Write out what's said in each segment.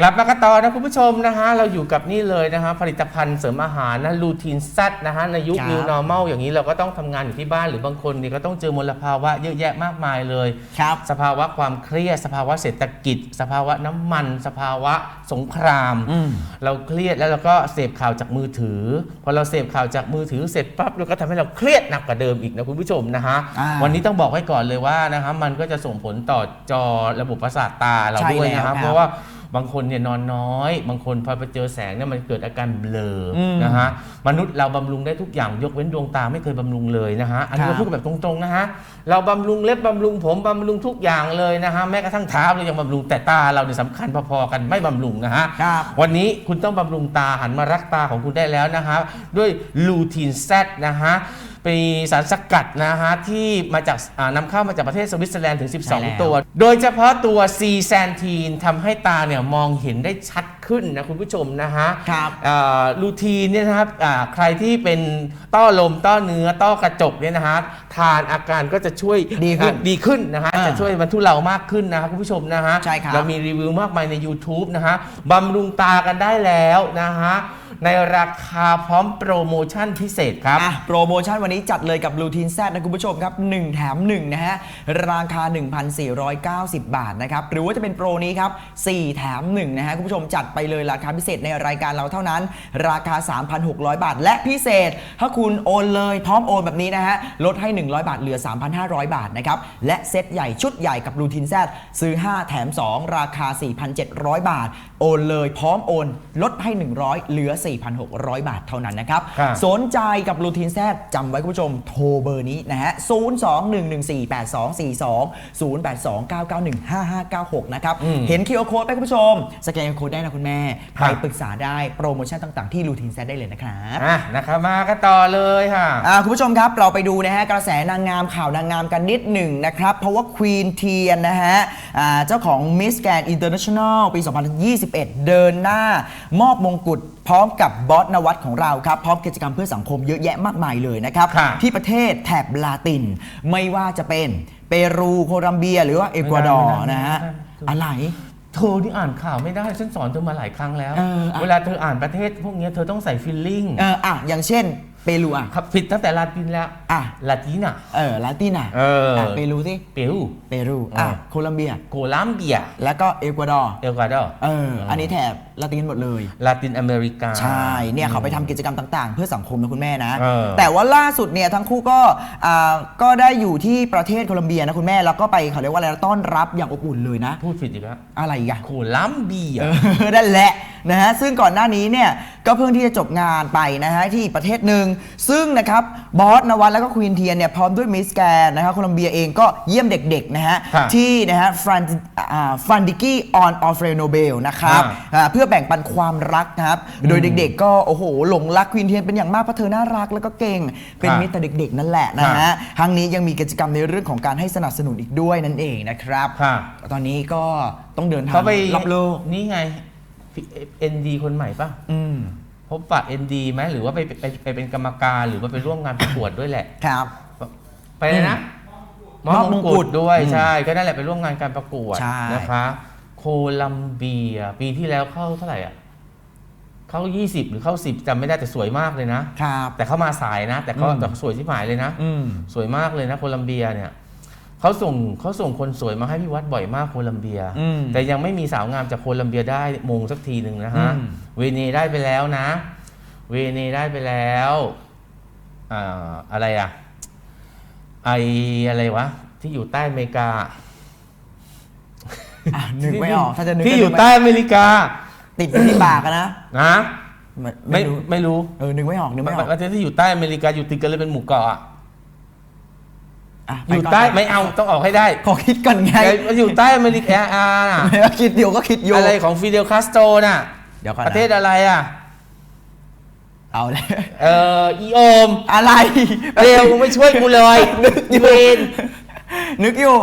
กลับมากันต่อนะคุณผู้ชมนะฮะเราอยู่กับนี่เลยนะฮะผลิตภัณฑ์เสริมอาหารนะลูทีนซัดนะฮะในยุค ครับ New Normal อย่างนี้เราก็ต้องทำงานอยู่ที่บ้านหรือบางคนนี่ก็ต้องเจอมลภาวะเยอะแยะมากมายเลย ครับ สภาวะความเครียด สภาวะเศรษฐกิจ สภาวะน้ำมัน สภาวะสงคราม อืม เราเครียดแล้วเราก็เสพข่าวจากมือถือ พอเราเสพข่าวจากมือถือเสร็จปั๊บเราก็ทำให้เราเครียดหนักกว่าเดิมอีกนะคุณผู้ชมนะฮะอ่าวันนี้ต้องบอกไว้ก่อนเลยว่านะฮะมันก็จะส่งผลต่อจอระบบประสาทตาเราใช่ด้วยนะแล้วครัฮะบเพราะว่า บางคนเนี่ยนอนน้อย บางคนพอไปเจอแสงเนี่ยมันเกิดอาการเบลออมนะฮะมนุษย์เราบำรุงได้ทุกอย่างยกเว้นดวงตาไม่เคยบำรุงเลยนะฮะอันนี้ครัเราบพูดกันแบบตรงๆนะฮะเราบำรุงเล็บบำรุงผมบำรุงทุกอย่างเลยนะฮะแม้กระทั่งเท้าเรายังบำรุงแต่ตาเราเนี่ยสำคัญพอๆกันไม่บำรุงนะฮะครับวันนี้คุณต้องบำรุงตาหันมารักตาของคุณได้แล้วนะฮะด้วยลูทีนแซนะฮะ เป็นสารสกัดนะฮะที่มาจากอ่านำเข้ามาจากประเทศสวิตเซอร์แลนด์ถึง ใช่แล้ว 12 ตัว โดยเฉพาะตัวซีแซนทีนทำให้ตาเนี่ยมองเห็นได้ชัดขึ้นนะคุณผู้ชมนะฮะ ครับ อ่าลูทีนเนี่ยนะครับอ่าใครที่เป็นต้อลมต้อเนื้อต้อกระจกเนี่ยนะฮะทานอาการก็จะช่วยดีขึ้นอ่าดีขึ้นนะฮะอ่าจะช่วยบรรทุเรามากขึ้นนะครับคุณผู้ชมนะฮะใช่ครับเรามีรีวิวมากมายใน YouTube นะฮะบำรุงตากันได้แล้วนะฮะ ในราคาพร้อมโปรโมชั่นพิเศษครับ อะโปรโมชั่นวันนี้จัดเลยกับ r o u t i n e Z นะคุณผู้ชมครับ 1 แถม 1 นะฮะ ราคา 1,490 บาทนะครับ หรือว่าจะเป็นโปรนี้ครับ 4 แถม 1 นะฮะ คุณผู้ชมจัดไปเลยราคาพิเศษในรายการเราเท่านั้น ราคา 3,600 บาท และพิเศษ ถ้าคุณโอนเลยพร้อมโอนแบบนี้นะฮะ ลดให้ 100 บาทเหลือ 3,500 บาทนะครับ และเซตใหญ่ชุดใหญ่กับ r o u t i n e Z ซื้อ 5 แถม 2 ราคา 4,700 บาท โอนเลยพร้อมโอน ลดให้ 100 เหลือ4,600 บาทเท่านั้นนะครับ ครับสนใจกับรูทีนแซดจำไว้คุณผู้ชมโทรเบอร์นี้นะฮะ 02-114-8242 0829915596 นะครับ อืมเห็น QR Code ไหมคุณผู้ชม สแกน QR Code ได้นะคุณแม่ ครัไปบ ปรึกษาได้โปรโมชั่นต่างๆที่รูทีนแซดได้เลยนะครับ อะนะครับมากันต่อเลยค่ะ อ่าคุณผู้ชมครับเราไปดูนะฮะกระแสนางงามข่าวนางงามกันนิดหนึ่งนะครับ เพราะว่าควีนเทียนนะฮะอ่าเจ้าของ Miss Grand International ปี 2021 เดินหน้ามอบมงกุฎ พร้อมกับบอสนวัตของเราครับ พร้อมกิจกรรมเพื่อสังคมเยอะแยะมากมายเลยนะครับ ค่ะที่ประเทศแถบลาติน ไม่ว่าจะเป็นเปรูโคลัมเบีย หรือว่าเอกวาดอร์ไม่ได้นะฮะไม่ได้ อะไร เธอนี่อ่านข่าวไม่ได้ ฉันสอนเธอมาหลายครั้งแล้ว เอออะ เวลาเธออ่านประเทศพวกเนี้ยเธอต้องใส่ฟิลลิ่ง เอออะอย่างเช่น เปรูอะครับผิดตั้งแต่ลาตินแล้วอะลาตินอะเออลาตินอะเอออะเปรูสิเปรู เปรูอะเออโคลัมเบีย โคลัมเบีย แล้วก็เอกวาดอร์เอลกวาดอร์ เอออันนี้แถบลาตินหมดเลย ลาตินอเมริกา ใช่ เนี่ยเขาไปทำกิจกรรมต่างๆ เพื่อสังคมนะคุณแม่นะ เออแต่ว่าล่าสุดเนี่ยทั้งคู่ก็อ่าก็ได้อยู่ที่ประเทศโคลัมเบียนะคุณแม่ แล้วก็ไปเขาเรียกว่าอะไรนะต้อนรับอย่างอบอุ่นเลยนะ พูดผิดอีกแล้วอะไรอีกอะ โคลัมเบีย เออนั่นแหละนะฮะซึ่งก่อนหน้านี้เนี่ยก็เพิ่งที่จะจบงานไปนะฮะที่อีกประเทศหนึ่งซึ่งนะครับบอสนวัตแล้วก็ควีนเทียนเนี่ยพร้อมด้วยมิสแกนนะครับโคลัมเบียเองก็เยี่ยมเด็กๆนะฮะครับ ที่นะฮะฟรันฟรันดิกี้ออนออฟเรโนเบลนะครับอ่าอ่าเพื่อแบ่งปันความรักนะครับโดยเด็กๆ ก็โอ้โหหลงรักควีนเทียนเป็นอย่างมากเพราะเธอน่ารักแล้วก็เก่งเป็นครับมิตรต่อเด็กๆ นั่นแหละนะครัฮะบทั้งนี้ยังมีกิจกรรมในเรื่องของการให้สนับสนุนอีกด้วยนั่นเองนะครับครับตอนนี้ก็ต้องเดินทางเขาไปรอบโลก นี่ไง เอ็นดีคนใหม่ป่ะอืมพบปะเอ็นดีไหมหรือว่าไปไปไปเป็นกรรมการหรือว่าไปร่วมงานประกวดด้วยแหละ ครับ ไปเลยนะมอบมงกุฎด้วยอืมใช่ ก็นั่นแหละไปร่วมงานการประกวดใช่ นะคะ โคลัมเบีย ปีที่แล้วเข้าเท่าไหร่อะ เข้า 20 หรือเข้า 10จำไม่ได้แต่สวยมากเลยนะ ครับ แต่เข้ามาสายนะ แต่เขาอืม แต่สวยที่หมายเลยนะ อืม สวยมากเลยนะโคลัมเบียเนี่ย เขาส่งเขาส่งคนสวยมาให้พี่วัดบ่อยมากโคลัมเบีย อืมแต่ยังไม่มีสาวงามจากโคลัมเบียได้มงสักทีหนึ่งนะฮะ อืม เวเนได้ไปแล้วนะ เวเนได้ไปแล้วอ่าอะไรอะไออะไรวะ ที่อยู่ใต้อเมริกา อะนึกไม่ออกถ้าจะนึกที่ก็อยู่นึกใต้อเมริกาติดอยู่ที่ปากอะนะนะไม่ไม่ไม่รู้ไม่รู้เออนึกไม่ออกนึกไม่ออกประเทศที่อยู่ใต้อเมริกาอยู่ติดกันเลยเป็นหมู่เกาะอะ อะอไปยู่ก่นใต้ไม่เอาต้องออกให้ได้ขอคิดก่อนไงไอ้อยู่ใต้อเมริกาอะไม่ว่าคิดเดียวก็คิดอยู่อะไรของฟิเดลคาสโตรน่ะเดี๋ยวก่อนประเทศนะอะไรอะเอาเลยเอออีโอมอะไรเร็วมึงไม่ช่วยกูเลยอีเวนนึกอยู่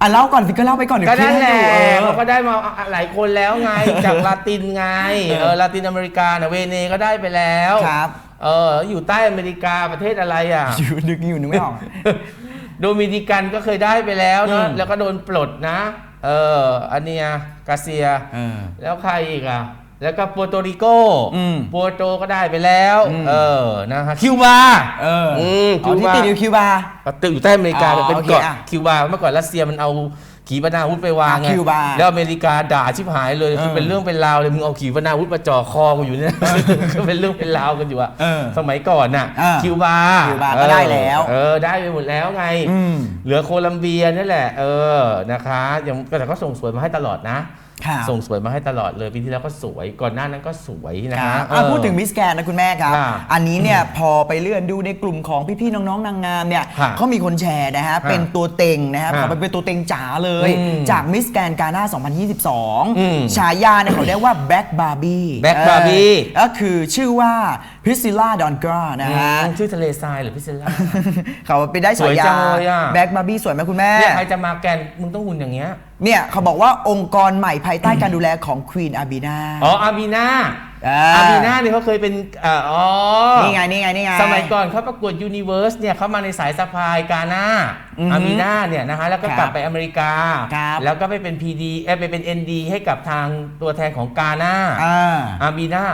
อะเล่าก่อนสิก็เล่าไปก่อนเดี๋ยก็วคิดนั่นแหให้ละอยู่เอเขาอก็ได้มาหลายคนแล้วไง จากลาตินไงเออลาตินอเมริกาน่ะเวเนก็ได้ไปแล้วครับ เอออยู่ใต้อเมริกาประเทศอะไรอะ อยู่นึกอยู่นึกไม่ออก โดมินิกันก็เคยได้ไปแล้วเนอะอืม แล้วก็โดนปลดนะ เอออันเนียกาเซีย เออ แล้วใครอีกอะ แล้วก็ปัวโตริโกอืมปัวโตก็ได้ไปแล้ว อืม เออนะฮะคิวบา เอออืมอ๋อที่คิวบาติดอยู่คิวบาตึกอยู่ใต้อเมริกาอ๋อเป็นโอเคเกาะอะคิวบาเมื่อก่อนรัสเซียมันเอา ขีปนาวุธไปวางไงอะคิวบาแล้วอเมริกาด่าชิบหายเลยเออคือเป็นเรื่องเป็นราวเลยมึงเอาขีปนาวุธมาจ่อคอกูอยู่เนี่ยก็เป็นเรื่องเป็นราวกันอยู่อะเออสมัยก่อนน่ะอ่าคิวบาคิวบาก็ได้แล้วเออได้ไปหมดแล้วไงอืมเหลือโคลัมเบียนี่แหละ เออนะคะยังแต่ก็ส่งสวยมาให้ตลอดนะ ครับ ส่งสวยมาให้ตลอดเลยปีที่แล้วก็สวยก่อนหน้านั้นก็สวยนะครัคะบอะเออ พูดถึงมิสแกนนะคุณแม่ครับ ค่ะอันนี้เนี่ยพอไปเลื่อนดูในกลุ่มของพี่ๆน้องๆนางงามเนี่ยค่ะเขามีคนแชร์นะฮะเป็นตัวเต็งนะครับค่ะขอไปเป็นตัวเต็งจ๋าเลย อืมจากมิสแกนกาหน้า อืม2022 ฉายาเนี่ยเขาเรียกว่าแบ็กบาร์บี้ Black Barbie ก็คือชื่อว่าพิซิล่าดอนกรานะฮะ อืมชื่อทะเลทรายเหรือพี่เซล่า เขาไปได้สวยฉายาจังเลยอะ แบ็กบาร์บี้สวยไหมคุณแม่ เนี่ยใครจะมาแกนมึงต้องหุ่นอย่างเงี้ยเนี่ยเขาบอกว่าองค์กรใหม่ภายใต้การดูแลของควีนอาบีนา อ๋ออาบีนาอ่า อาบีนาเนี่ยเขาเคยเป็นเอ่ออ๋อนี่ไงนี่ไงนี่ไง สมัยก่อนเขาประกวดยูนิเว r ร์สเนี่ยเขามาในสายสะพายกาหน้าอือฮึอาบีนาเนี่ยนะฮะแล้วก็ครับกลับไปอเมริกา ครับแล้วก็ไปเป็น PD เอยไปเป็น ND ให้กับทางตัวแทนของกาหน้า อ่า อาบีนา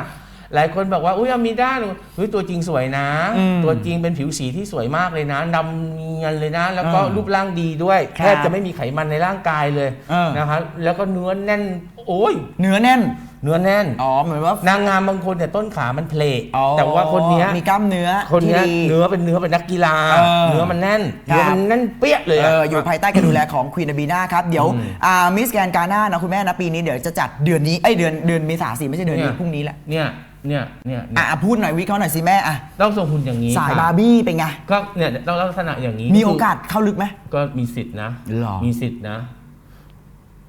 หลายคนบอกว่าอุ้ยอาบีนาหนูเฮ้ยตัวจริงสวยนะ อืมตัวจริงเป็นผิวสีที่สวยมากเลยนะดำเนียนเลยนะ แล้วก็เออรูปร่างดีด้วยครับแทบจะไม่มีไขมันในร่างกายเลยเออ นะคะแล้วก็เนื้อแน่น โอ้ยเนื้อแน่น เนื้อแน่น อ๋อ เหมือนว่านางงามบางคนเนี่ยต้นขามันเพลทอ๋อแต่ว่าคนเนี้ย มีกล้ามเนื้อคนเนี้ยที่ดี เนื้อเป็นเนื้อเป็นนักกีฬา เออเนื้อมันแน่นครับ เนื้อมันแน่นเปี้ยเลยเออะออยู่ภายใต้การดูแลของควีนอาบีนาครับ เดี๋ยวอืมอ่ามิสแกนกาหน้านะคุณแม่นะปีนี้เดี๋ยวจะจัดเดือนนี้ เอ้ยเดือนเดือนเมษาสิไม่ใช่เดือนนี้เนี่ย พรุ่งนี้แหละ เนี่ย เนี่ยเนี่ยเนี่ยอะอะพูดหน่อยวิเคราะห์หน่อยสิแม่อะต้องทรงหุ่นอย่างนี้สายค่ะบาร์บี้เป็นไง ก็เนี่ยต้องลักษณะอย่างนี้มีโอกาสเข้าลึกไหม ก็มีสิทธินะ หรอมีสิทธินะ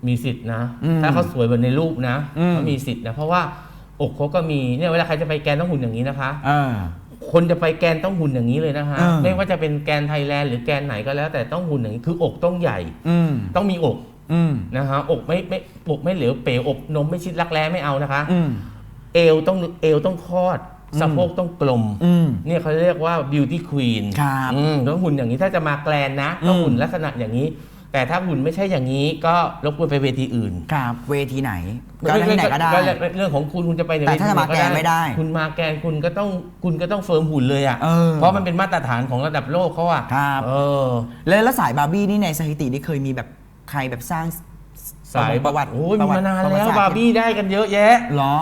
มีสิทธินะ อืมถ้าเขาสวยเหมือนในรูปนะอืม ก็มีสิทธินะ เพราะว่าอกเขาก็มีเนี่ยเวลาใครจะไปแกนต้องหุ่นอย่างนี้นะคะเออคนจะไปแกนต้องหุ่นอย่างนี้เลยนะคะ เออ ไม่ว่าจะเป็นแกนไทยแลนด์หรือแกนไหนก็แล้ว แต่ต้องหุ่นอย่างนี้คืออกต้องใหญ่ อืมต้องมีอกอืมนะฮะอกไม่ไม่อกไม่เหลวเป๋อกนมไม่ชิดรักแร้ไม่เอานะคะ อืม เอวต้องเอวต้องคลอดอืมสะโพกต้องกลมอืม เนี่ยเขาเรียกว่า beauty queen ครับอืมต้องหุ่นอย่างนี้ถ้าจะมาแกลนนะต้องอืมหุ่นลักษณะอย่างนี้ แต่ถ้าหุ่นไม่ใช่อย่างนี้ก็รบกวนไปเวทีอื่นครับเวทีไหนก็ที่ไหนก็ได้ เรื่องของคุณคุณจะไปในแต่เวทีถ้าจะมาแกนไม่ได้คุณมาแกนคุณก็ต้องคุณก็ต้องเฟิร์มหุ่นเลยอะเออ เพราะมันเป็นมาตรฐานของระดับโลกเขาอะครับ เออ แล้วแล้วสายบาร์บี้นี่ในสถิตินี่เคยมีแบบใครแบบสร้างสายประวัติโอ้ยปมีระวัติมานานประวัติแล้วศสตบาร์บี้ได้กันเยอะแยะ เหรอ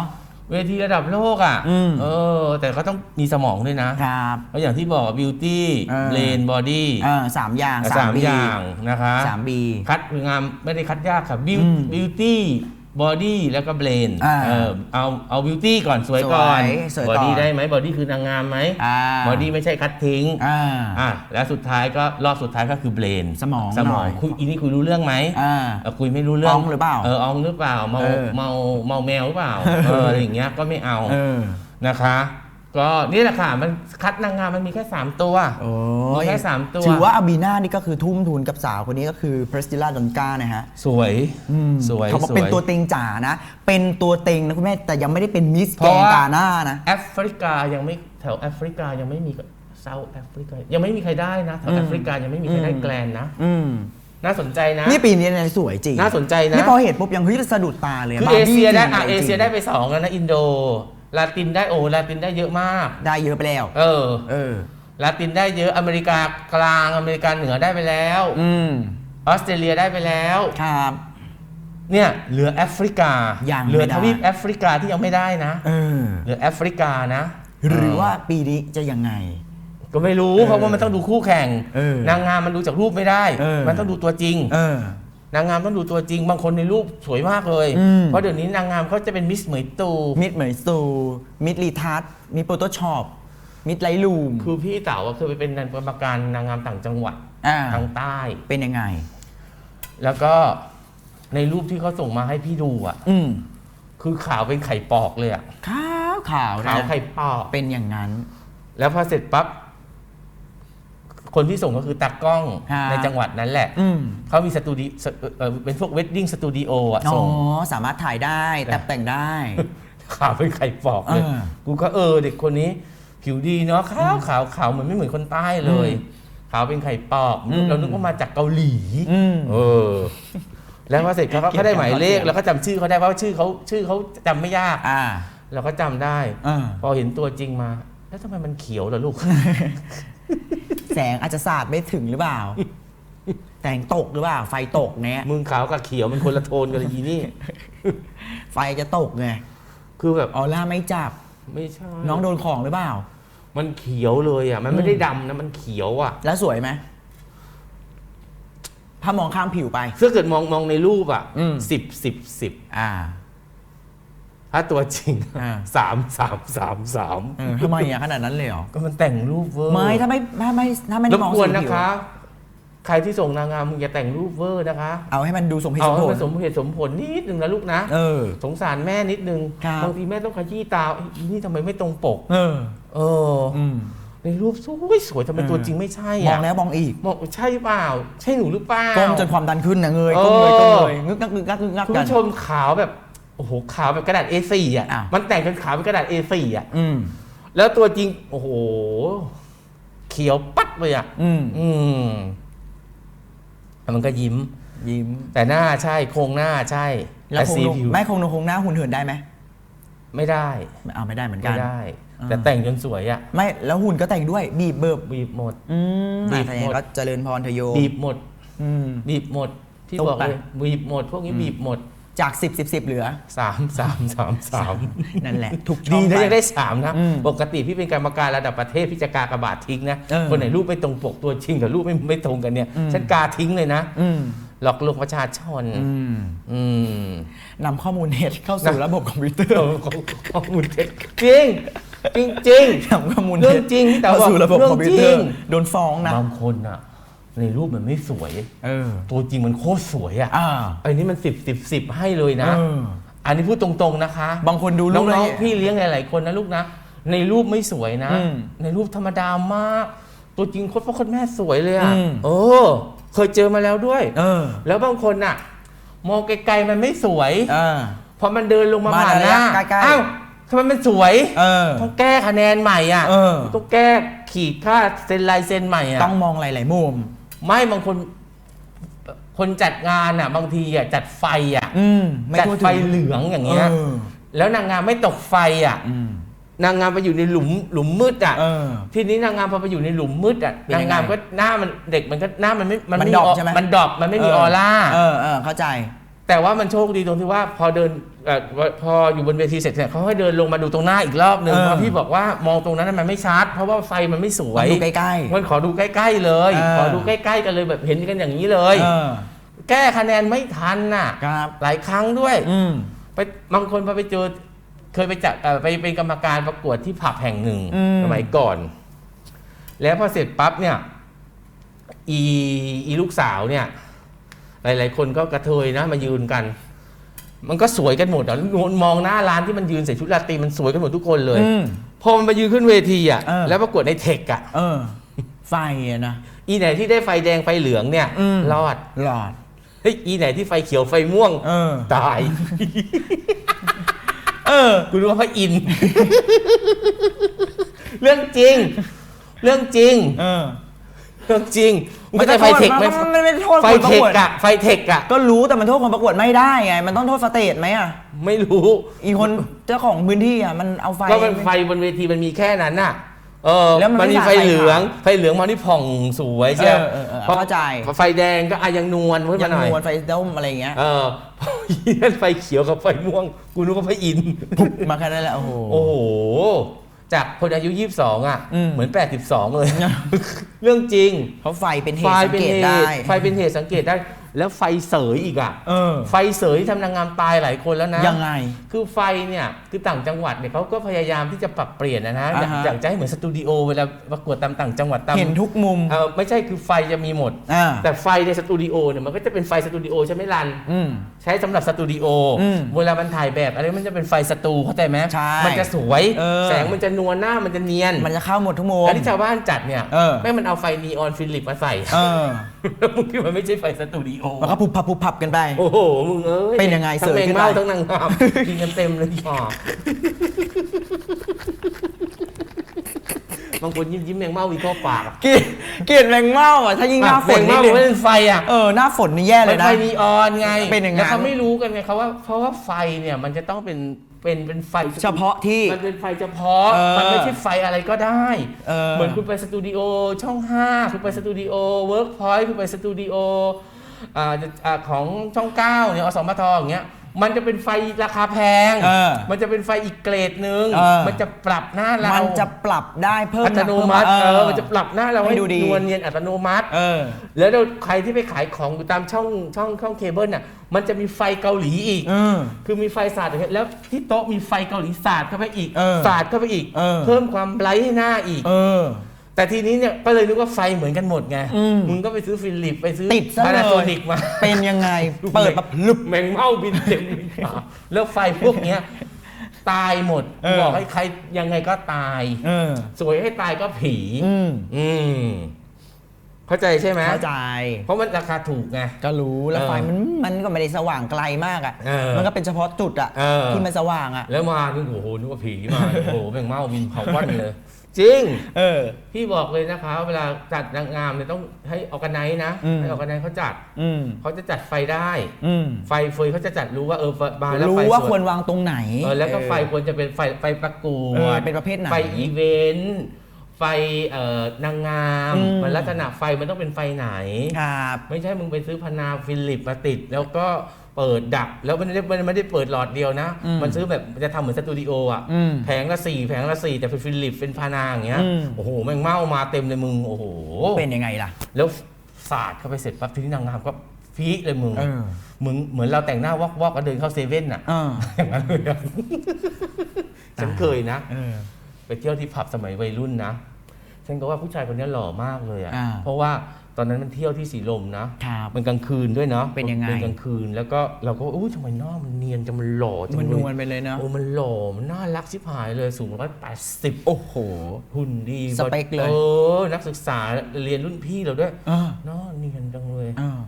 เวทีระดับโลกอะอืม เออ แต่ก็ต้องมีสมองด้วยนะ ครับเพราะอย่างที่บอกบิวตี้เออ เลนบอดี้เออสามอย่างสามบีอย่างนะคะ สามบี คัดงามไม่ได้คัดยากค่ะบิวอืม บิวตี้ บอดี้แล้วก็เบรนอ่าเออเอาเอาบิวตี้ก่อนสวยก่อนสวยสวยบก่ออนดี้ได้ไหมบอดี้คือนางงามไหมอ่า บอดี้ไม่ใช่คัดทิ้งอ่า อะแล้วสุดท้ายก็รอบสุดท้ายก็คือเบรนสมองสมองหน่อย คุยอีนี่คุยรู้เรื่องไหม อ่า เออคุยไม่รู้เรื่องอองหรือเปล่าเอออองหรือเปล่าเมาเออ เมาเมาแมวหรือเปล่าเอออะไรอย่างเงี้ยก็ไม่เอาเออ นะคะ ก็นี่แหละค่ะมันคัดนางงามมันมีแค่ 3 ตัวโอ้มียแค่สามตัว ถือว่าอาบีน่านี่ก็คือทุ่มทุนกับสาวคนนี้ก็คือเพรสติล่าดอนกานะฮะสวยอืมสวยเขาบอกสวยเป็นตัวเต็งจ๋านะ เป็นตัวเต็งนะคุณแม่แต่ยังไม่ได้เป็นมิสเพแกราะนว่า กาหน้านะ แอฟริกายังไม่แถวแอฟริกายังไม่มีเซาท์แอฟริกายังไม่มีใครได้นะแถวอืมแอฟริกายังไม่มีใครได้อืม แกลนนะ อืมน่าสนใจนะ นี่ปีนี้เนี่ยสวยจริงน่าสนใจนะ นี่พอเห็นปุ๊บยังเฮ้ยสะดุดตาเลยคือเอเชียได้บาอะร์เอบี้จริงเชียได้ไปสองแล้วนะอินโด ลาตินได้โอ้ลาตินได้เยอะมาก ได้เยอะไปแล้ว เออเออลาตินได้เยอะอเมริกากลางอเมริกาเหนือได้ไปแล้วอืมออสเตรเลียได้ไปแล้ว ครับ เนี่ยเหลือแอฟริกายังเหลือไม่ได้ทวีปแอฟริกาที่ยังไม่ได้นะเออเหลือแอฟริกานะ หรือว่าปีนี้จะยังไง ก็ไม่รู้เออเพราะว่ามันต้องดูคู่แข่งเออนางงามมันดูจากรูปไม่ได้เออมันต้องดูตัวจริงเออ นางงามต้องดูตัวจริง บางคนในรูปสวยมากเลย อืม เพราะเดี๋ยวนี้นางงามเขาจะเป็นมิสเหมยตู มิดเหมยซูมิดรีทัศมีโฟโต้ช็อปมิดไลท์ลูม คือพี่เต๋าอะเคยไปเป็นกรรมการนางงามต่างจังหวัดอ่า ทางใต้ เป็นยังไง แล้วก็ในรูปที่เขาส่งมาให้พี่ดูอะ อืมคือขาวเป็นไข่ปอกเลยอะขาวขาวนะขาวไข่ปอก เป็นอย่างนั้น แล้วพอเสร็จปั๊บ คนที่ส่งก็คือตากล้องครับในจังหวัดนั้นแหละ อืมเขามีสตูดิโอเอ่อเป็นพวกเวดดิ้งสตูดิโออะอ๋อส่ง สามารถถ่ายได้แต่แต่งได้ ขาวเป็นไข่ปอกเลย เออกูก็เออเด็กคนนี้ ผิวดีเนาะขาวขาวขาวเหมือนไม่เหมือนคนใต้เลยอืมขาวเป็นไข่ปอกอืม เรานึกว่ามาจากเกาหลี อืม เออ แล้วพอเสร็จเขาก็เกี่ยวกับเขาได้หมายเลขเสียงแล้วก็จำชื่อเขาได้เพราะว่าชื่อเขาชื่อเขาจำไม่ยาก อ่าเราก็จำได้อ่าพอเห็นตัวจริงมา แล้วทำไมมันเขียวล่ะลูก แสงอาจจะสาดไม่ถึงหรือเปล่า แสงตกหรือเปล่า ไฟตกเนี้ยมึงขาวกับเขียวมันคนละโทนกันเลยอีนี่ ไฟจะตกไงคือแบบออร่าไม่จับ ไม่ใช่ น้องโดนของหรือเปล่า มันเขียวเลยอะ มันไม่ได้ดำนะ มันเขียวอะ แล้วสวยไหมถ้ามองข้ามผิวไป ถ้าเกิดมองมองในรูปอะอืม สิบสิบสิบอ่า ถ้าตัวจริงอ่า สามสามสามสามเออทำไมอะขนาดนั้นเลยเหรอก็มันแต่งรูปเวอร์ไม่ถ้าไม่ถ้าไม่ถ้าไม่รได้บมองกวนสีนะผิวคะ ใครที่ส่งนางงามมึงอย่าแต่งรูปเวอร์นะคะ เอาให้มันดูสมเหตุเอาสมให้ผลมันสมเหตุสมผลนิดนึงนะลูกนะ เออ สงสารแม่นิดนึงครับ บางทีแม่ต้องขยี้ตาอีนี่ทำไมไม่ตรงปก เออเอออืม ในรูปสวยสวยทำไมเออ ตัวจริงไม่ใช่มออะงแล้วมองอีกมองใช่เปล่า ใช่หนูหรือเปล่า ก้มจนความดันขึ้นนะเงยเออก้มเลยก้มเลยงึกงักงึกงักงึกงักคุณกัน ผู้ชมขาวแบบ โอ้โหขาวแบบกระดาษ A4 อะอ้าว มันแต่งจนขาวเป็นกระดาษ A4 อะ อืม แล้วตัวจริง โอ้โห เขียวปัดเลยอะ อืม อืมแต่มันก็ยิ้ม ยิ้ม แต่หน้าใช่โครงหน้าใช่แล้วแต่คงสีลงผิวไม่คงลงคงหน้าหุ่นเหินได้ไหมไม่ได้ เอาไม่ได้เหมือนกัไม่น ได้ อ่า แต่แต่งจนสวยอะไม่แล้วหุ่นก็แต่งด้วย บีบเบิบบีบหมด อืมบีอะบแสดงหมดก็เจริญพรเทโยบีบหมด อืม บีบหมดที่ตุ๊บบอกไปเลยบีบหมด พวกนี้บีบหมด จาก 10 10 10 เหลือ สามสามสามสามนั่นแหละทุกช่ดีองนะไปยังได้สามนะ อืมปกติพี่เป็นกรรมการระดับประเทศพี่จะกากระบาดทิ้งนะ เออ คนไหนรูปไม่ตรงปกตัวจริงกับรูปไม่ไม่ตรงกันเนี่ยอืมฉันกาทิ้งเลยนะ อืมหลอกลวงประชาชน อืมอืม นำข้อมูลเท็จเข้าสู่ระบบคอมพิวเตอร์เอาข้อข้อมูลเท็จจริง จริงจริง นำข้อมูลเรื่เท็อจงจริงแต่เข้าว่าสู่ระบบเรื่คอองมพิวจเตริองร์โดนฟ้องนะ บางคนอะ ในรูปมันไม่สวย เออ ตัวจริงมันโคตรสวยอะอ่า ไอ้นี่มันสิบสิบสิบให้เลยนะ เออ อันนี้พูดตรงๆนะคะบางคนดูรูน้ปแล้อวงๆพี่เลี้ยงหลายๆคนนะลูกนะ ในรูปไม่สวยนะ อืมในรูปธรรมดามาก ตัวจริงโคตรพ่อโคตรแม่สวยเลยอะอืม เออ เคยเจอมาแล้วด้วย เออแล้วบางคนน่ะ มองไกลๆมันไม่สวย เออ พอมันเดินลงมามาผ่านหน้าระยะใกล้ๆ อ้าวทำไมมันสวย เออ ต้องแก้คะแนนใหม่อะเออ ต้องแก้ขีดค่าเซ็นลายเซ็นใหม่อะต้องมองหลาย ๆ มุม ไม่บางคนคนจัดงานอะ บางทีอะจัดไฟอะอืมไม่จัดทั่วไฟถึงเหลืองอย่างเงี้ยเออแล้วนางงามไม่ตกไฟอะ อืม นางงามไปอยู่ในหลุมหลุมมืดอะ เออ ทีนี้นางงามพอไปอยู่ในหลุมมืดอะเป็นนายังงไงงงามก็หน้ามันเด็กมันก็หน้ามันไม่มันไม่ดรอปอใช่ไหม มันดรอปมันไม่มีออร่า เออเออเข้าใจ แต่ว่ามันโชคดีตรงที่ว่าพอเดินเอ่อพออยู่บนเวทีเสร็จเนี่ยเขาให้เดินลงมาดูตรงหน้าอีกรอบหนึ่งเออ เพราะพี่บอกว่ามองตรงนั้นมันไม่ชัดเพราะว่าไฟมันไม่สวยมันดูใกล้ๆมันขอดูใกล้ ๆ เลย เออ ขอดูใกล้ ๆ กันเลยแบบเห็นกันอย่างนี้เลยเออแก้คะแนนไม่ทันน่ะ ครับหลายครั้งด้วย อืมไปบางคนพอไปเจอเคยไปจัดเอ่อไปเป็นกรรมการประกวดที่ผับแห่งหนึ่งอืมสมัยก่อน แล้วพอเสร็จปั๊บเนี่ย อีอีลูกสาวเนี่ย หลาย ๆ คนก็กระเทยนะมายืนกัน มันก็สวยกันหมดอะมองหน้าร้านที่มันยืนใส่ชุดราตรีมันสวยกันหมดทุกคนเลย อืม พอมันมายืนขึ้นเวทีอะเออ แล้วประกวดในเทคอะเออ ไฟอะนะ อีไหนที่ได้ไฟแดงไฟเหลืองเนี่ยอืม รอดหลอด เฮ้ยอีไหนที่ไฟเขียวไฟม่วงเออ ตายเออ กูรู้ว่าพระอินทร์ เรื่องจริง เรื่องจริง เออ เรื่องจริงมึงก็ได้ไฟเทคไหมมันมันไม่ได้โทษไฟคนประเทคกวดอะไฟเทคอะก็รู้แต่มันโทษคนประกวดไม่ได้ไง มันต้องโทษสเตจไหมอะไม่รู้อีกคนเจ้าของพื้นที่อะมันเอาไฟ ก็มันไฟบนเวทีมันมีแค่นั้นน่ะเออแล้วมันไม่มีสาดไฟไฟเหลืองขาวไฟเหลืองมาที่ผ่องสวยใช่ไหมเออเออเออเข้าใจ ไฟแดงก็อายังนวลขึ้นยัมางหน่อย นวลไฟด้มอะไรอย่างเงี้ย เออพออีนั่นไฟเขียวกับไฟม่วง กูนึกว่าพระอินทร์ปุ๊บมาแค่นั้นแหละโอ้โห โอ้โห จากคนอายุ 22 อะ อืม เหมือน 82 เลย เรื่องจริง เพราะไฟเป็นเหไฟตุสังเป็นเกตเหได้ ตุไฟเป็นเหตุสังเกตได้ แล้วไฟเสยอีกอะ เออ ไฟเสยทำนางงามตายหลายคนแล้วนะ ยังไง คือไฟเนี่ยคือต่างจังหวัดเนี่ยเขาก็พยายามที่จะปรับเปลี่ยนนะนะอ่าฮะ อยากจะให้เหมือนสตูดิโอเวลาประกวดตามต่างจังหวัดตามเห็นทุกมุมเออไม่ใช่คือไฟจะมีหมด อ่าแต่ไฟในสตูดิโอเนี่ยมันก็จะเป็นไฟสตูดิโอใช่ไหมรัน อืมใช้สำหรับสตูดิโออืมเวลามันถ่ายแบบอะไรมันจะเป็นไฟสตูเข้าใจไหมใช่มันจะสวย เออ แสงมันจะนวลหน้ามันจะเนียนมันจะเข้าหมดทุกมุมแล้วที่ชาวบ้านจัดเนี่ยเออไม่มันเอาไฟนีออนฟิลิปมาใส่เออแล้วมึงคิดว่าไม่ใช่ไฟสตูดิโอ มันก็พุบพับพุบพับกันไป โอ้โห มึงเอ้ยเป็นยังไงทั้งเสยแมงขึ้นไป เม่าทั้งนางงามกินกันเต็มเลยอะ บางคนยิ้มยิ้มแมงเม่าวีเข้าปากอะเกลียดเกลียดแมงเม่าอะถ้ายิ่งหน้าฝนแมงนิดเม่านึงไม่เป็นไฟอะเออหน้าฝนนี่แย่เลมัยนนะ ไฟนีออนไงเป็นอย่างนั้น แล้วเขาไม่รู้กันไงเขาว่าเพราะว่าไฟเนี่ยมันจะต้องเป็นเป็นเป็นไฟ เฉพาะที่ มันเป็นไฟเฉพาะ เออมันไม่ใช่ไฟอะไรก็ได้ เออเหมือนคุณไปสตูดิโอช่อง 5 คุณไปสตูดิโอเวิร์กพอยต์คุณไปสตูดิโออ่าอ่าของช่อง9เนี่ยอสมทอย่างเงี้ย มันจะเป็นไฟราคาแพง เออ มันจะเป็นไฟอีกเกรดหนึ่ง เออ มันจะปรับหน้าเรามันจะปรับได้เพิ่มอัตโนมัติเอเออ อ มันจะปรับหน้าเราให้ให้ดูดี นวลเนียนอัตโนมัติ เออ แล้วเราใครที่ไปขายของอยู่ตามช่องช่องช่องเคเบิลน่ะ มันจะมีไฟเกาหลีอีก เออ คือมีไฟสาดอย่างเงี้ยแล้วที่โต๊ะมีไฟเกาหลีสาดเข้าไปอีก เออสาดเข้าไปอีก เออ เพิ่มความไบรท์ให้หน้าอีก เออ แต่ทีนี้เนี่ยก็เลยนึกว่าไฟเหมือนกันหมดไงอืมมึงก็ไปซื้อฟิลิปไปซื้อติดซะเลยพานาโซนิกมา เป็นยังไง เปิดแบบลุบแมงเม่าบินเต็มแล้วไฟพวกเนี้ย ตายหมด เออ บอกให้ใครยังไงก็ตาย เออ สวยให้ตายก็ผี อืม อืม เข้าใจใช่ไหมเข้าใจ เพราะมันราคาถูกไง ก็รู้แล้วเออไฟมันมันก็ไม่ได้สว่างไกลมากอะ เออมันก็เป็นเฉพาะจุดอะเออ ที่มันสว่างอะ แล้วมานึกโอ้โหนึกว่าผีมา โอ้โหแมงเม่าบินเผาวันเลย จริง เออ พี่บอกเลยนะคะ เวลาจัดนางงามเนี่ยต้องให้ออกกันไนนะ อืม ให้ออกกันไนเขาจัด อืมเขาจะจัดไฟได้ อืมไฟเฟยเขาจะจัดรู้ว่าเออมาแล้วรู้ไฟว่าสควรวางตรงไหน เออแล้วก็ไฟควรจะเป็นไฟไฟประกวเออดเป็นประเภทไหน ไฟอีเวนต์ ไฟเอ่อนางงามอืมมันลักษณะไฟมันต้องเป็นไฟไหนครับไม่ใช่มึงไปซื้อพนาฟิลิปมาติด แล้วก็เปิดดับ แล้วมันไม่ได้มันไม่ได้เปิดหลอดเดียวนะอืมมันซื้อแบบมันจะทำเหมือนสตูดิโออะอืมแผงละสี่แผงละสี่แต่เป็นฟิลิปเป็นพานาอย่างเงี้ยอืมโอ้โหแม่งเมามาเต็มเลยมึงโอ้โหเป็นยังไงล่ะ แล้วสาดเข้าไปเสร็จปั๊บทีนี้นางงามก็พีคเลยมึงเออมึงเหมือนเราแต่งหน้าวอกวอกก็เดินเข้าเซเว่นอะเอออย่างนั้นเลยอะฉันเคยนะเออ ไปเที่ยวที่ผับสมัยวัยรุ่นนะฉันก็ว่าผู้ชายคนนี้หล่อมากเลยอะอ่าเพราะว่าตอนนั้นมันเที่ยวที่สีลมนะครับมันกลางคืนด้วยเนาะเป็นยังไงเป็นกลางคืนแล้วก็เราก็ว่าอุ้ยทำไมหน้ามันเนียนจังมันหล่อจังมันเลนยวลไปเลยเนาะโอ้มันหล่อมันน่ารักชิบหายเลยสูงร้อยแปดสิบ โอ้โห หุ่นดีสเปคเลยเออนักศึกษาเรียนรุ่นพี่เราด้วยเออหน้าเนียนจังเลยเออ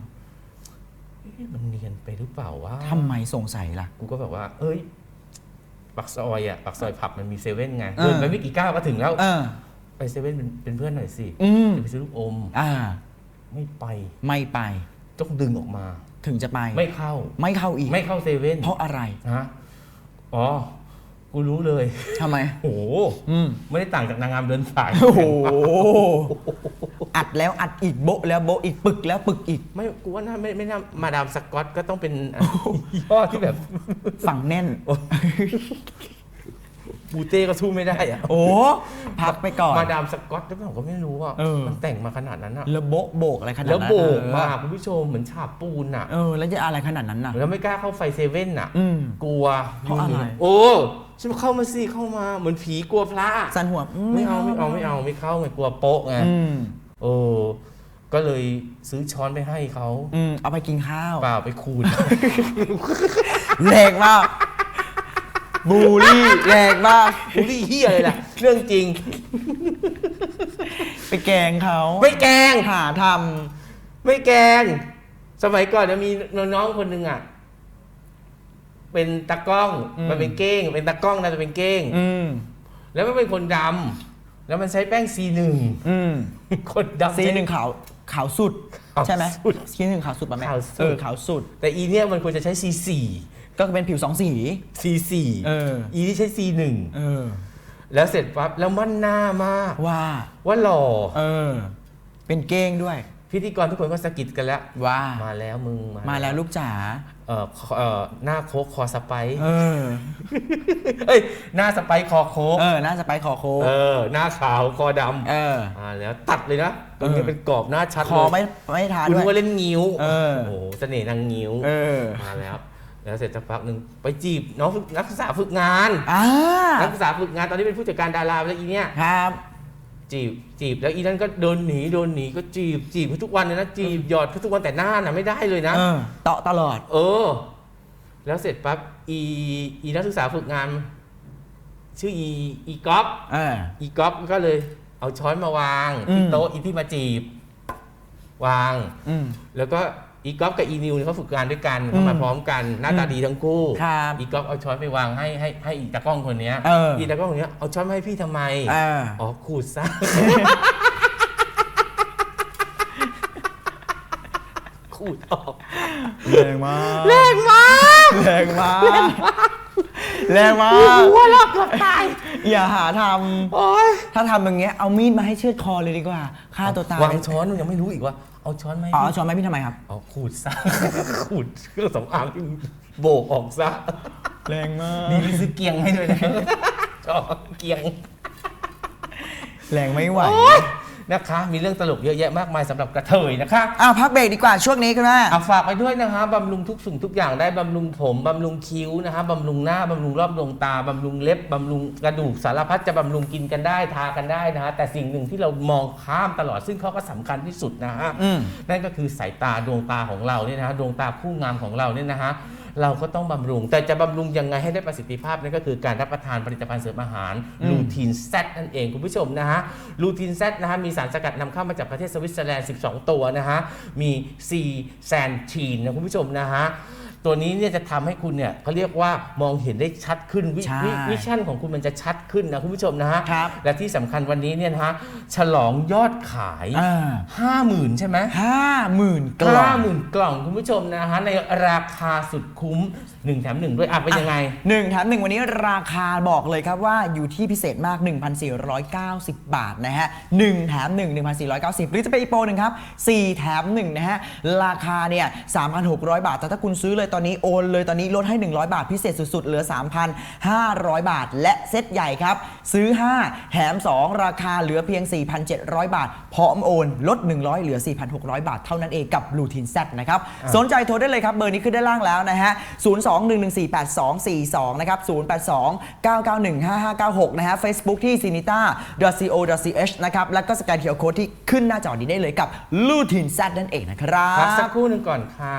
เอ๊ะมันเนียนไปหรือเปล่าวะทำไมสงสัยล่ะ กูก็แบบว่า เอ้ย ปักซอยอะปักซอยผับมันมีเซเว่นไงเออเดินไปไม่กี่ก้าวก็ถึงแล้ว เออ ไปเซเว่นเป็นเป็นเพื่อนหน่อยสิอืม จะไปซื้อลูกอม อ่า ไม่ไปไม่ไป ต้องดึงออกมา ถึงจะไป ไม่เข้า ไม่เข้าอีก ไม่เข้าเซเว่นเพราะอะไรฮะอ๋อ กูรู้เลยทำไม โอ้โหอืม ไม่ได้ต่างจากนางงามเดินสายโอ้โห อัดแล้วอัดอีกโบะแล้วโบะอีกปึกแล้วปึกอีก ไม่กูว่าน่าไม่ไม่น่ามาดามสกอตก็ต้องเป็นยี่ห้อที่แบบฝั่งแน่น บูเต้ก็สู้ไม่ได้อะโอ้ พักไปก่อน มาดามสกอตหรือเปล่าก็ไม่รู้อะเออ มันแต่งมาขนาดนั้นอะแล้วโบะโบกอะไรขนาดนั้นแล้วโบกเออมาคุณผู้ชมเหมือนฉาบปูนอะ เออ แล้วจะอะไรขนาดนั้นน่ะ แล้วไม่กล้าเข้าไฟเซเว่นอะ อืม กลัวเพราะอะไร โอ้ ฉันบอกเข้ามาสิเข้ามาเหมือนผีกลัวพระสันหัวอืไม่เอาไม่เอาไม่เอาไม่เข้าไงกลัวโป๊ะไงอืมโอ้ก็เลยซื้อช้อนไปให้เขาอืมเอาไปกินข้าวเปล่าไปขูดแรงมากบูลลี่แรงมากบูลลี่เฮียเลยล่ะเรื่องจริง ไปแกล้งเขาไม่แกล้งหาทไม่แกล้งสมัยก่อนจะมีน้องๆคนหนึ่งอะ เป็นตากล้องมันเป็นเก้ง เป็นตากล้องนะแต่เป็นเก้งำอืมแล้วมันเป็นคนดำแล้วมันใช้แป้งซีหนึ่งอืมคนดำ ซีใช้หนึ่งขาวขาวสุด ขาวใช่ไหมสุดซีหนึ่งขาวสุดป่ะแม่ขาวสุด เออขาวสุด แต่อีเนี่ยมันควรจะใช้ซีสี่ก็เป็นผิวสองสีซีสี่เออ อีที่ใช้ซีหนึ่งเออ แล้วเสร็จปั๊บแล้วมั่นหน้ามาก ว่า ว่าหล่อ เออ เป็นเก้งด้วย พิธีกรทุกคนก็สะกิดกันแล้ว ว่ามาแล้วมึงมาแล้วลูกจ๋าเออคอเออหน้าโคกคอสไปซ์เออเอ้ยหน้าสไปซ์คอโคกเออน่าจะไปขอโคเออ หน้าขาวคอดเออำมาแล้วตัดเลยนะตรงนี้เออเป็นกรอบหน้าชัดคอเลยไม่ไม่ทาคุณด้นึวยกว่าเล่นงิ้วเออ โอ้โหเสน่ห์นางงิ้วเออมาแล้ว แล้วเสร็จสักพักหนึ่งไปจีบน้องฝึกนักศึกษาฝึกงาน อ่านักศึกษาฝึกงานตอนนี้เป็นผู้จัดการดาราไปแล้วอีเนี่ย ครับ จีบจีบแล้วอีนั่นก็โดนหนีโดนหนีก็จีบจีบทุกวันเลยนะจีบหยอดทุกวันแต่หน้าน่ะไม่ได้เลยนะ เออเตาะตลอด เออ แล้วเสร็จปั๊บอีอีนักศึกษาฝึกงาน ชื่ออีอีก๊อฟเออ อีก๊อฟก็เลย เอาช้อนมาวางอืที่มโต๊ะอีที่มาจีบ วาง อืม แล้วก็ อีกอฟกับอีนิวเนี่ยเขาฝึกงานด้วยกันเขามาพร้อมกันหน้าตาดีทั้งคู่ครับอีกอฟเอาช้อนไปวางให้ให้ให้อีตากล้องคนเนี้ยเอออีตากล้องคนเนี้ยเอาช้อนมาให้พี่ทำไมเอออ๋อขูดซะขูดออกแรงมากแรงมากแรงมากแรงมากหัวเราะเกือบตายอย่าหาทโอ๊ยำถ้าทำอย่างเงี้ยเอามีดมาให้เชือดคอเลยดีกว่าฆ่าตัวตายวางช้อนมันยังไม่รู้อีกว่า เอาช้อนไหมาให้อ๋อพี่ช้อนไหมพี่ทำไมครับ เอาขูดซะ ขูดเครื่องสำอางที่โบกออกซะแรงมาก ดีมีซื้อเกียงให้ด้วยนะชอบเกียง แรงไม่ไหวโอ๊ย นะคะ มีเรื่องตลกเยอะแยะมากมายสำหรับกระเทยนะคะ อ้าวพักเบรกดีกว่าช่วงนี้คุณแม่เอาฝากไปด้วยนะคะบำรุงทุกสิ่งทุกอย่างได้บำรุงผมบำรุงคิ้วนะคะบำรุงหน้าบำรุงรอบดวงตาบำรุงเล็บบำรุงกระดูกสารพัดจะบำรุงกินกันได้ทากันได้นะฮะแต่สิ่งหนึ่งที่เรามองข้ามตลอดซึ่งเขาก็สำคัญที่สุดนะฮะอืม นั่นก็คือสายตาดวงตาของเราเนี่ยนะฮะดวงตาคู่งามของเราเนี่ยนะฮะ เราก็ต้องบำรุง แต่จะบำรุงยังไงให้ได้ประสิทธิภาพนั่นก็คือการรับประทานผลิตภัณฑ์เสริมอาหารอืมลูทีนแซนั่นเองคุณผู้ชมนะฮะลูทีนแซนะฮะมีสารสกัดนำเข้ามาจากประเทศสวิตเซอร์แลนด์ 12 ตัวนะฮะมีซีแซนทีนนะคุณผู้ชมนะฮะ ตัวนี้เนี่ยจะทำให้คุณเนี่ยเขาเรียกว่ามองเห็นได้ชัดขึ้นวิใช่วิวิชั่นของคุณมันจะชัดขึ้นนะคุณผู้ชมนะฮะครับ และที่สำคัญวันนี้เนี่ยนะฮะฉลองยอดขายอ่าห้าหมื่นใช่ไหม ห้าหมื่นกล่อห้างหมื่นกล่องคุณผู้ชมนะฮะในราคาสุดคุ้ม1แถม1ด้วยอะเป็นยังไงหนึ่งแถมหนึ่งวันนี้ราคาบอกเลยครับว่าอยู่ที่พิเศษมาก 1,490 บาทนะฮะหนึ่งแถมหนึ่ง1,490 หรือจะเป็นอีกโปรหนึ่งครับสี่แถมหนึ่งนะฮะ ราคาเนี่ย 3,600 บาท แต่ถ้าคุณซื้อเลยตอนนี้โอนเลยตอนนี้ลดให้ 100 บาทพิเศษสุดๆ เหลือ 3,500 บาท และเซตใหญ่ครับ ซื้อ 5 แถม 2 ราคาเหลือเพียง 4,700 บาท พร้อมโอน ลด 100 เหลือ 4,600 บาท เท่านั้นเองกับ b l u e t e e n Z นะครับ สนใจโทรได้เลยครับ เบอร์นี้ขึ้นด้านล่างแล้วนะฮะ 02-114-8242 นะครับ 082-991-5596 นะฮะ Facebook ที่ sinita.co.th นะครับ แล้วก็สแกนเคียร์โค้ดที่ขึ้นหน้าจอนี้ได้เลยกับ l u t e e n Z นั่นเองนะครัพักสักบครู่หนึ่งก่อนค่ะ